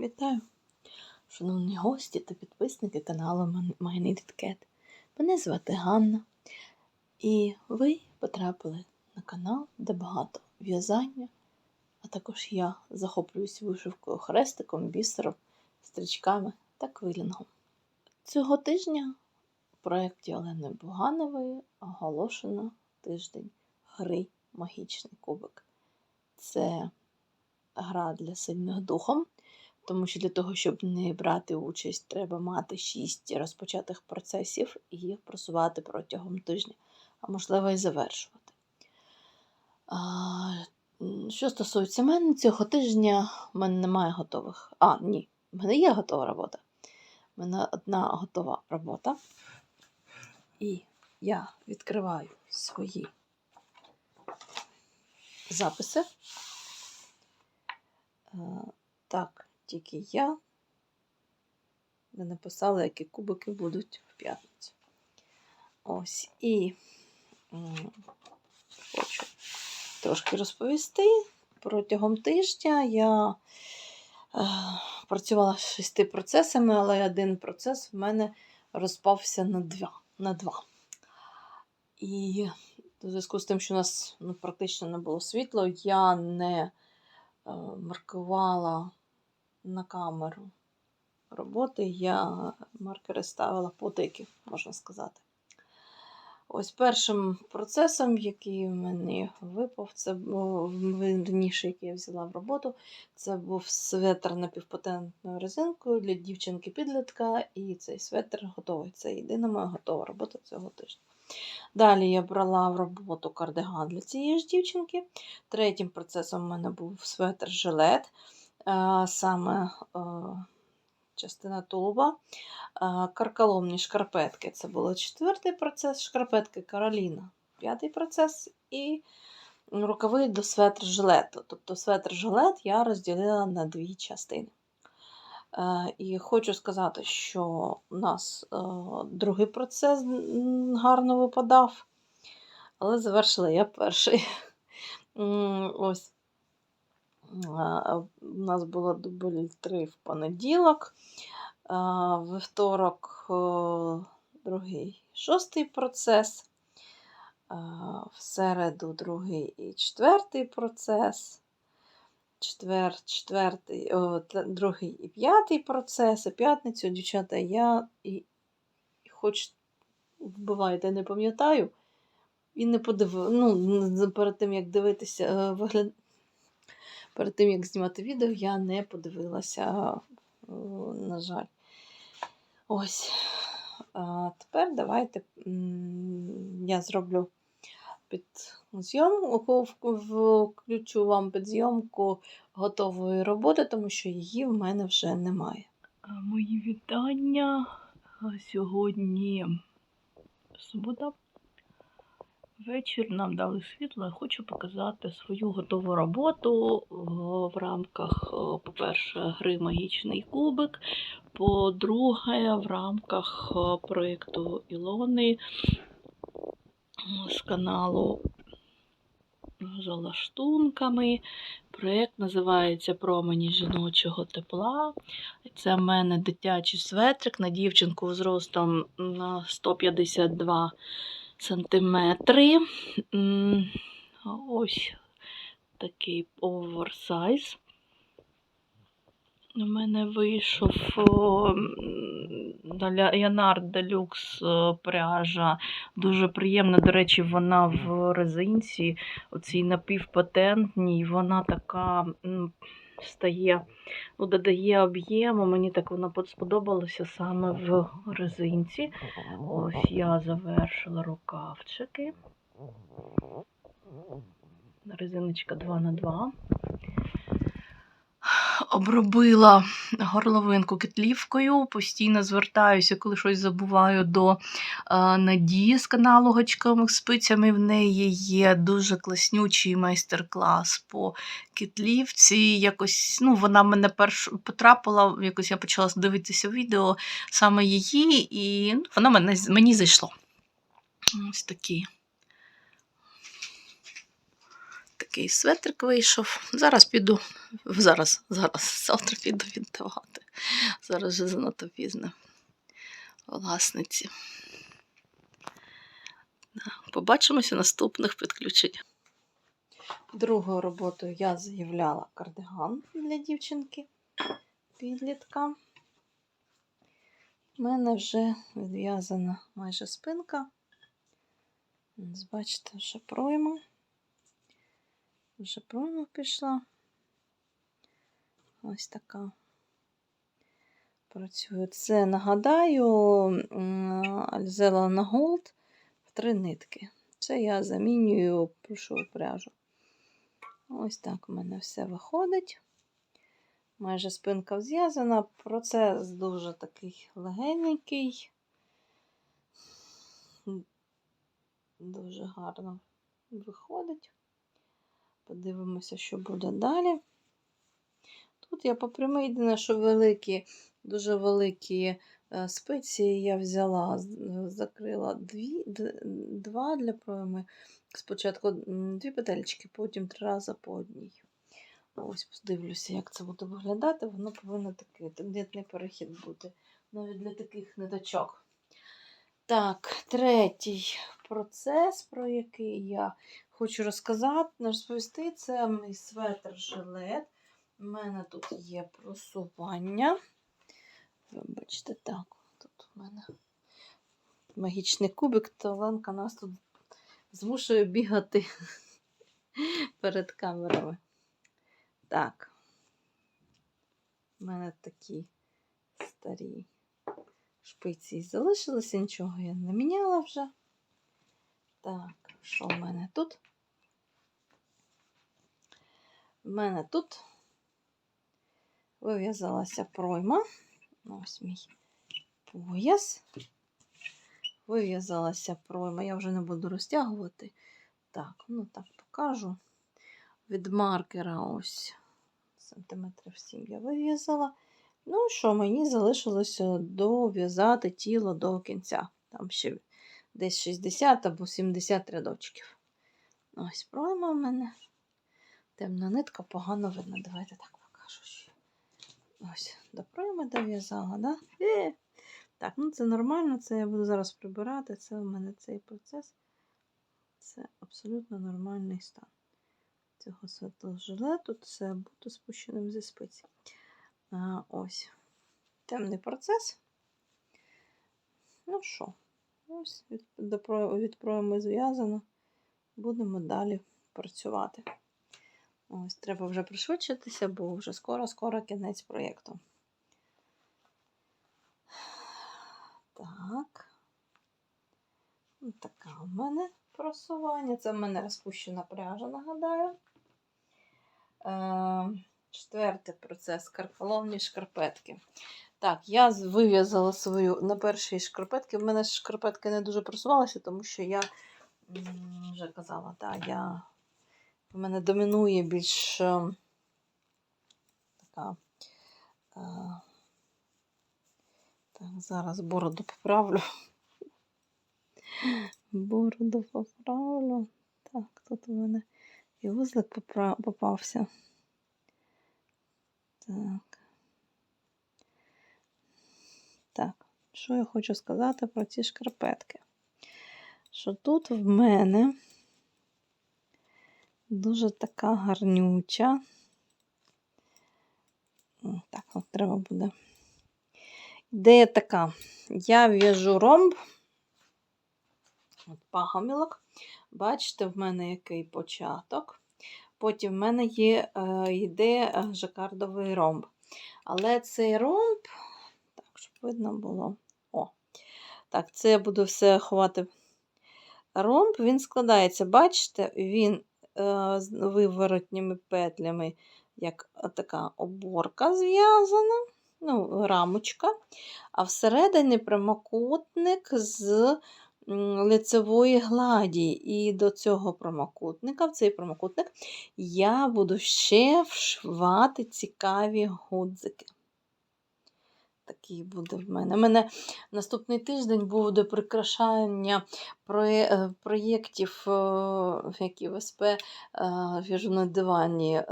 Вітаю, шановні гості та підписники каналу My Needed. Мене звати Ганна, і ви потрапили на канал, де багато в'язання, а також я захоплююсь вишивкою хрестиком, бісером, стрічками та квилінгом. Цього тижня в проєкті Олени Буганової оголошено тиждень гри Магічний кубик. Це гра для сильних духом, тому що для того, щоб не брати участь, треба мати шість розпочатих процесів і їх просувати протягом тижня, а можливо і завершувати. Що стосується мене, цього тижня в мене немає готових. А, ні, в мене є готова робота. У мене одна готова робота. І я відкриваю свої записи. Е, Так, тільки я не написала, які кубики будуть в п'ятницю. Ось і хочу трошки розповісти. Протягом тижня я е, працювала з шести процесами, але один процес в мене розпався на два. На два. І в зв'язку з тим, що у нас ну, практично не було світла, я не е, маркувала на камеру роботи, я маркери ставила потики, можна сказати. Ось першим процесом, який в мене випав, це був верніше, який я взяла в роботу, це був светр напівпатентною резинкою для дівчинки-підлітка, і цей светр готовий. Це єдина моя готова робота цього тижня. Далі я брала в роботу кардиган для цієї ж дівчинки. Третім процесом в мене був светр-жилет, саме частина тулуба. Каркаломні шкарпетки це був четвертий процес, шкарпетки Кароліна, п'ятий процес, і рукави до светр-жилету. Тобто светр-жилет я розділила на дві частини. І хочу сказати, що у нас другий процес гарно випадав, але завершила я перший. Ось. У нас було дубль 3 в понеділок, вівторок е, другий шостий процес, в середу другий і четвертий процес четвер, четвертий, о, другий і п'ятий процес, а п'ятницю, дівчата, я і, хоч вбивайте, не пам'ятаю, і не подивив, ну, перед тим, як дивитися, е, вигляд... перед тим, як знімати відео, я не подивилася, е, на жаль. Ось. А тепер давайте я зроблю під зйомку, включу вам під зйомку готової роботи, тому що її в мене вже немає. Мої вітання. Сьогодні субота. Вечір нам дали світло. Я хочу показати свою готову роботу е, в рамках, е, по-перше, гри Магічний кубик. По-друге, в рамках е, проєкту Ілони з каналу за лаштунками. Проєкт називається Промені жіночого тепла. Це в мене дитячий светрик на дівчинку зростом на 152 сантиметри. Ось такий оверсайз. У мене вийшов Янар Делюкс е, пряжа. Дуже приємна. До речі, вона в резинці, оцій напівпатентній, вона така стає, ну, додає об'єму. Мені так вона сподобалося саме в резинці. Ось я завершила рукавчики. Резиночка 2 на 2 Обробила горловинку кетлівкою, постійно звертаюся, коли щось забуваю до е, Надії з каналу Гачковими спицями. В неї є дуже класнючий майстер-клас по кетлівці. Якось ну, вона мене перш потрапила, якось я почала дивитися відео саме її, і ну, воно мене, мені зайшло. Ось такі. Такий светрик вийшов. Зараз піду, зараз, зараз, завтра піду віддавати. Зараз вже занадто пізно. Власниці. Побачимося в наступних підключеннях. Другою роботою я заявляла кардиган для дівчинки підлітка. У мене вже відв'язана майже спинка. Бачите, вже пройма. Вже пройма пішла. Ось така. Працює. Це нагадаю, Альзела на Голд в три нитки. Це я замінюю плюшову пряжу. Ось так у мене все виходить. Майже спинка зв'язана. Процес дуже такий легенький. Дуже гарно виходить. Подивимося, що буде далі. Тут я попряму єдине, що великі, дуже великі е, спеції я взяла, закрила дві, два для пройми. Спочатку дві петельки, потім три рази по одній. Ось подивлюся, як це буде виглядати. Воно повинно такий тендентний перехід бути. Навіть для таких ниточок. Так, третій процес, про який я хочу розказати, розповісти, це мій светр-жилет. У мене тут є просування. Вибачте, так, тут у мене магічний кубик, то Оленка нас тут змушує бігати перед камерами. Так. У мене такі старі шпиці залишилися, нічого я не міняла вже. Так, що в мене тут? В мене тут вив'язалася пройма. Ось мій пояс. Вив'язалася пройма. Я вже не буду розтягувати. Так, ну так покажу. Від маркера ось сантиметрів 7 я вив'язала. Ну, що мені залишилося дов'язати тіло до кінця. Там ще десь 60 або 70 рядочків. Ось пройма в мене. Темна нитка, погано видно. Давайте так покажу. Ось, до пройми дов'язала, да? Е! Так, ну це нормально, це я буду зараз прибирати. Це у мене цей процес. Це абсолютно нормальний стан цього світлого жилету. Це буде спущеним зі спиці. А, ось. Темний процес. Ну що, ось від, пройми зв'язано. Будемо далі працювати. Ось, треба вже пришвидшитися, бо вже скоро-скоро кінець проєкту. Так. Ось така у мене просування. Це в мене розпущена пряжа, нагадаю. Е, четвертий процес карколовні шкарпетки. Так, я вив'язала свою на першій шкарпетки. В мене шкарпетки не дуже просувалися, тому що я вже казала, так, я, в мене домінує більш е, така. Е, так, зараз бороду поправлю. Бороду поправлю. Так, тут у мене і вузлик попався. Так. Так, що я хочу сказати про ці шкарпетки? Що тут в мене дуже така гарнюча. Так, от треба буде. Ідея така. Я в'яжу ромб. От пагомілок. Бачите, в мене який початок. Потім в мене є, е, йде е, жакардовий ромб. Але цей ромб, видно було. О, так, це я буду все ховати. Ромб, він складається, бачите, він е, з виворотніми петлями, як така оборка зв'язана, ну, рамочка, а всередині прямокутник з лицевої гладі. І до цього прямокутника, в цей прямокутник, я буду ще вшивати цікаві гудзики. Такий буде в мене. У мене наступний тиждень буде прикрашання е, проєктів, е, які в СП е, в'яжу на дивані.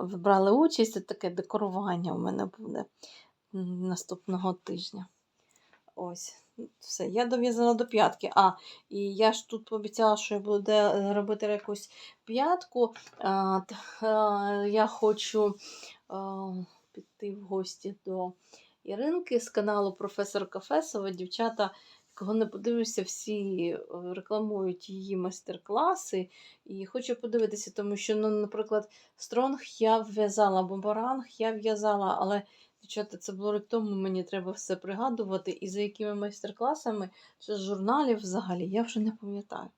Брали участь, це таке декорування у мене буде наступного тижня. Ось, все, я дов'язала до п'ятки. А, і я ж тут пообіцяла, що я буду робити якусь п'ятку. Я хочу піти в гості до Іринки з каналу Професор Кафесова. Дівчата, кого не подивишся, всі е, рекламують її майстер-класи. І хочу подивитися, тому що, ну, наприклад, стронг я в'язала, бомбаранг я в'язала, але. Дівчата, це було рік тому, мені треба все пригадувати, і за якими майстер-класами чи з журналів взагалі, я вже не пам'ятаю.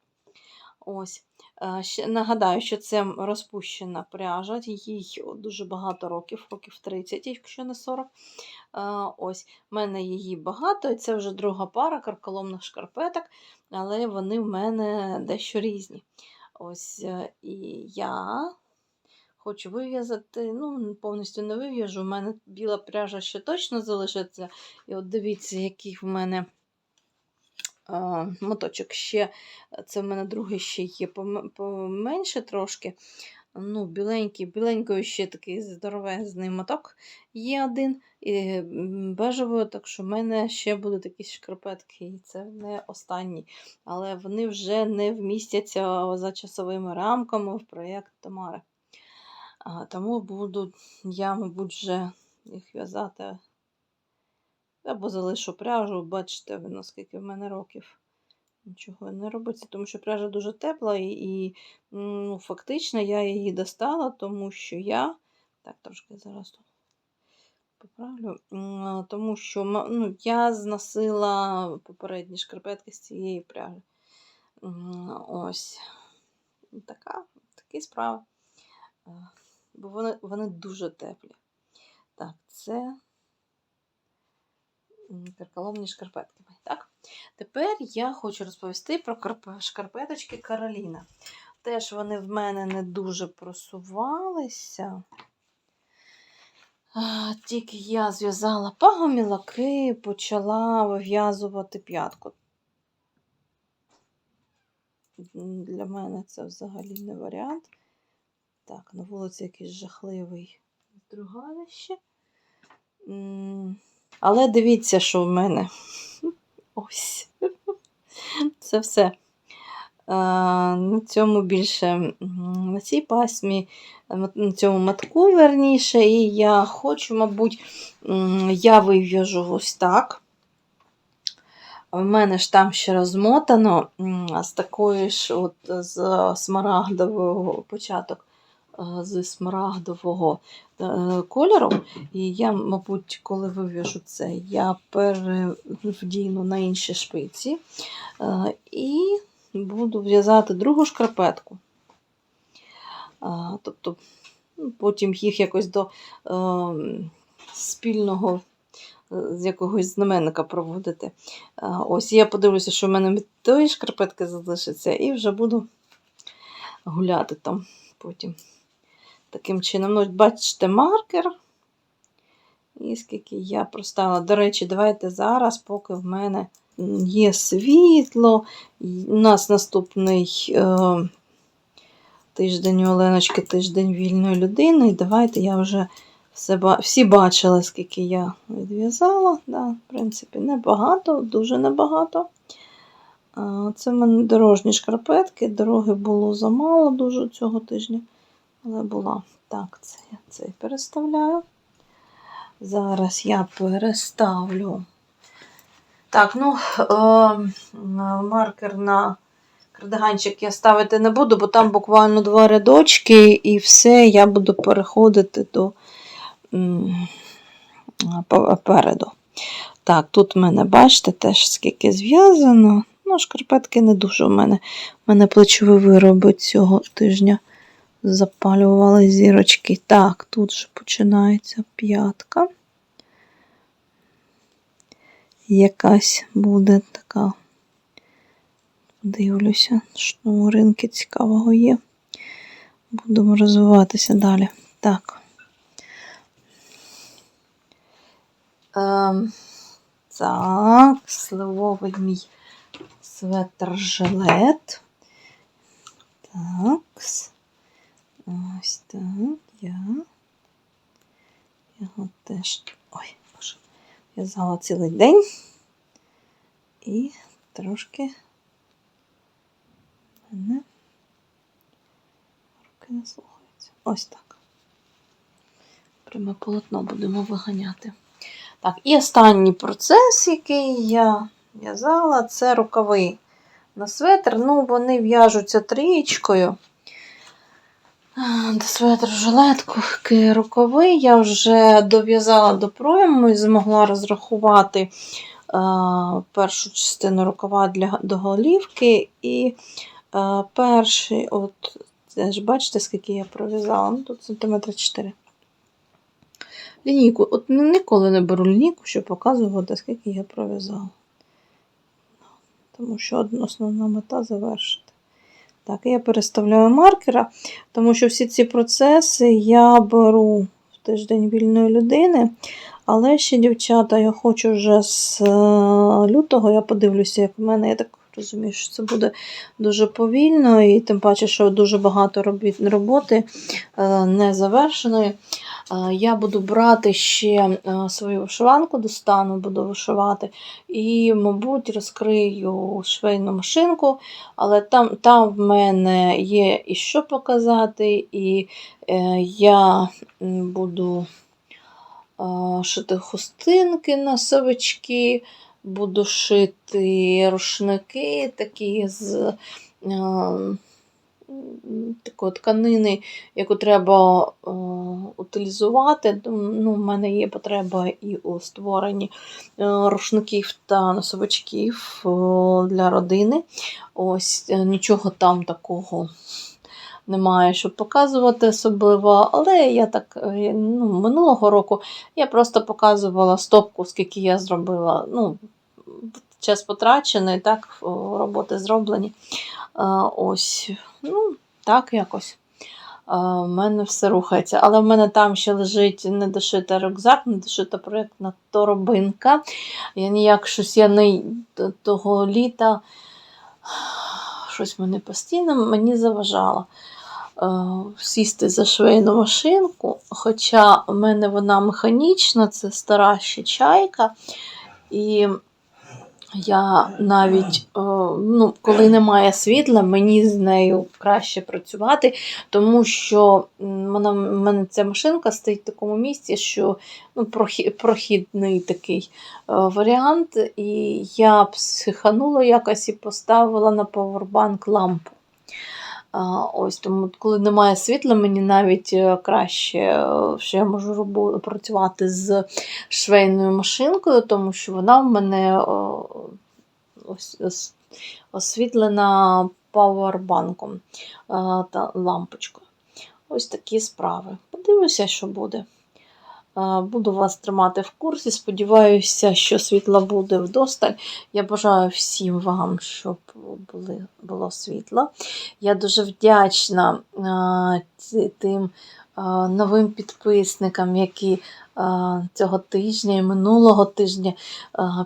Ось. Е, нагадаю, що це розпущена пряжа, їй дуже багато років, років 30, якщо не 40. Е, Ось, в мене її багато, і це вже друга пара карколомних шкарпеток, але вони в мене дещо різні. Ось, е, і я хочу вив'язати, ну, повністю не вив'яжу. У мене біла пряжа ще точно залишиться. І от дивіться, який в мене моточок ще. Це в мене другий ще є поме- поменше трошки. Ну, біленький, біленький ще такий здоровезний моток є один. І м, бежевий, так що в мене ще будуть якісь шкарпетки, і це не останні. Але вони вже не вмістяться за часовими рамками в проєкт Тамари. Тому буду я, мабуть, вже їх в'язати. Або залишу пряжу, бачите, ви, наскільки в мене років. Нічого не робиться, тому що пряжа дуже тепла, і, і ну, фактично я її достала, тому що я. Так, трошки зараз тут поправлю. Тому що ну, я зносила попередні шкарпетки з цієї пряжі. Ось. Така, такі справи. Е, Бо вони, вони дуже теплі. Так, це карколомні шкарпетки. Так? Тепер я хочу розповісти про шкарпеточки Кароліна. Теж вони в мене не дуже просувалися. Тільки я зв'язала пагомілаки, почала вив'язувати п'ятку. Для мене це взагалі не варіант. Так, на вулиці якийсь жахливий здругалище. Але дивіться, що в мене. Ось. Це все. На цьому більше на цій пасмі, е, на цьому матку верніше, і я хочу, мабуть, я вив'яжу ось так. У мене ж там ще розмотано з такої ж от з смарагдового початок е, з смарагдового е, кольору. І я, мабуть, коли вив'яжу це, я перевдіну на інші шпиці е, і буду в'язати другу шкарпетку. Тобто ну, потім їх якось до е, спільного е, з якогось знаменника проводити. Ось я подивлюся, що в мене від тої шкарпетки залишиться, і вже буду гуляти там потім. Таким чином, ну, бачите, маркер. І скільки я проставила. До речі, давайте зараз, поки в мене є світло. У нас наступний е, тиждень у Оленочки, тиждень вільної людини. І давайте я вже все, всі бачили, скільки я відв'язала. Да, в принципі, небагато, дуже небагато. Це в мене дорожні шкарпетки. Дороги було замало дуже цього тижня, але була. Так, це я цей переставляю. Зараз я переставлю. Так, ну, е, маркер на кардиганчик я ставити не буду, бо там буквально два рядочки, і все, я буду переходити до м, попереду. Так, тут в мене, бачите, теж скільки зв'язано. Ну, шкарпетки не дуже у мене. У мене плечові вироби цього тижня запалювали зірочки. Так, тут же починається п'ятка. Якась буде така. Дивлюся, що у ринки цікавого є. Будемо розвиватися далі. Так. Ем, так, сливовий мій светр жилет. Так. Ось так. Я. Його теж. Ой, боже. В'язала цілий день. І трошки мене руки не слухаються. Ось так. Пряме полотно будемо виганяти. Так, і останній процес, який я в'язала, це рукави на светр. Ну, вони в'яжуться трієчкою. До светр жилетку, рукави я вже дов'язала до пройму і змогла розрахувати а, першу частину рукава для, до голівки. І а, перший, от, ж бачите, скільки я пров'язала? Ну, тут сантиметра 4. Лінійку. От ніколи не беру лінійку, щоб показувати, скільки я пров'язала. Тому що основна мета завершити. Так, я переставляю маркера, тому що всі ці процеси я беру в тиждень вільної людини. Але ще, дівчата, я хочу вже з е, лютого, я подивлюся, як в мене, я так розумію, що це буде дуже повільно, і тим паче, що дуже багато роботи е, не завершеної. Е, Я буду брати ще е, свою вишиванку достану, буду вишивати. І, мабуть, розкрию швейну машинку, але там, там в мене є і що показати, і е, я буду шити хустинки на совички, буду шити рушники такі з такої тканини, яку треба е, утилізувати. Ну, в мене є потреба і у створенні е, рушників та носовичків е, для родини. Ось е, нічого там такого немає, щоб показувати особливо. Але я так ну, минулого року я просто показувала стопку, скільки я зробила. Ну, час потрачений, так, роботи зроблені. Е, Ось, ну, так якось. Е, У мене все рухається. Але в мене там ще лежить недошита рюкзак, недошита проєктна торбинка. Я ніяк щось я не того літа щось мене постійно мені заважало е, сісти за швейну машинку. Хоча в мене вона механічна, це стара ще чайка. І я навіть, е, ну, коли немає світла, мені з нею краще працювати, тому що в мене ця машинка стоїть в такому місці, що ну, прохідний такий е, варіант. І я психанула якось і поставила на повербанк лампу. Ось тому, коли немає світла, мені навіть е, краще, е, що я можу працювати з швейною машинкою, тому що вона в мене ось, освітлена пауербанком та лампочкою. Ось такі справи. Подивлюся, що буде. Буду вас тримати в курсі. Сподіваюся, що світла буде вдосталь. Я бажаю всім вам, щоб були, було світло. Я дуже вдячна тим новим підписникам, які цього тижня і минулого тижня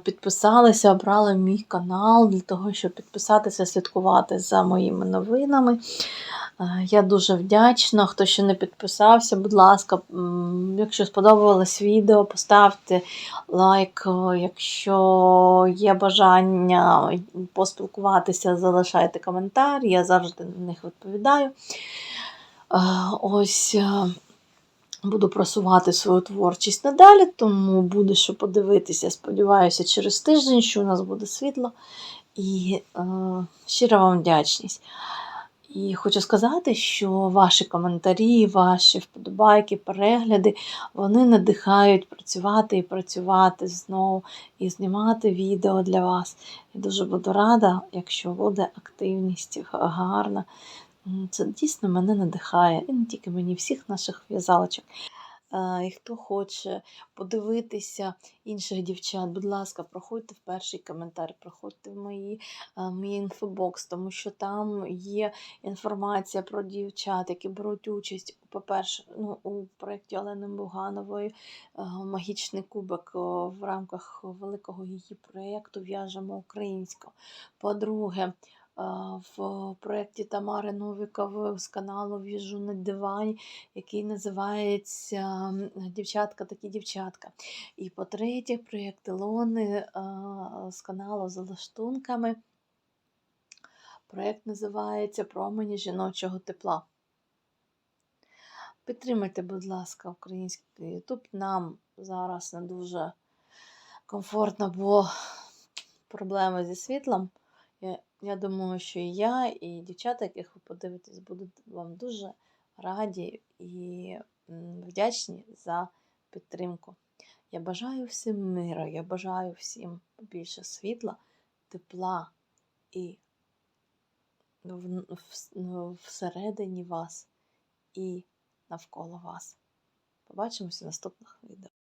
підписалися, обрали мій канал для того, щоб підписатися, слідкувати за моїми новинами. А, Я дуже вдячна. Хто ще не підписався, будь ласка, якщо сподобалось відео, поставте лайк. Якщо є бажання поспілкуватися, залишайте коментар, я завжди на них відповідаю. Ось е, буду просувати свою творчість надалі, тому буде що подивитися. Сподіваюся, через тиждень, що у нас буде світло. І е, щира вам вдячність. І хочу сказати, що ваші коментарі, ваші вподобайки, перегляди, вони надихають працювати і працювати знову і знімати відео для вас. Я дуже буду рада, якщо буде активність гарна. Це дійсно мене надихає. І не тільки мені, всіх наших в'язалочок. Е, І хто хоче подивитися інших дівчат, будь ласка, проходьте в перший коментар, проходьте в мої, е, мій інфобокс, тому що там є інформація про дівчат, які беруть участь, по-перше, ну, у проєкті Олени Буганової е, Магічний кубок е, в рамках великого її проєкту В'яжемо українську. По-друге, в проєкті Тамари Новікової з каналу В'яжу на дивані, який називається Дівчатка такі дівчатка. І по-третє, проєкт Ілони з каналу За лаштунками. Проєкт називається Промені жіночого тепла. Підтримайте, будь ласка, український Ютуб. Нам зараз не дуже комфортно, бо проблеми зі світлом. Я, я думаю, що і я, і дівчата, яких ви подивитесь, будуть вам дуже раді і вдячні за підтримку. Я бажаю всім мира, я бажаю всім більше світла, тепла і в- в- ну, всередині вас і навколо вас. Побачимося в наступних відео.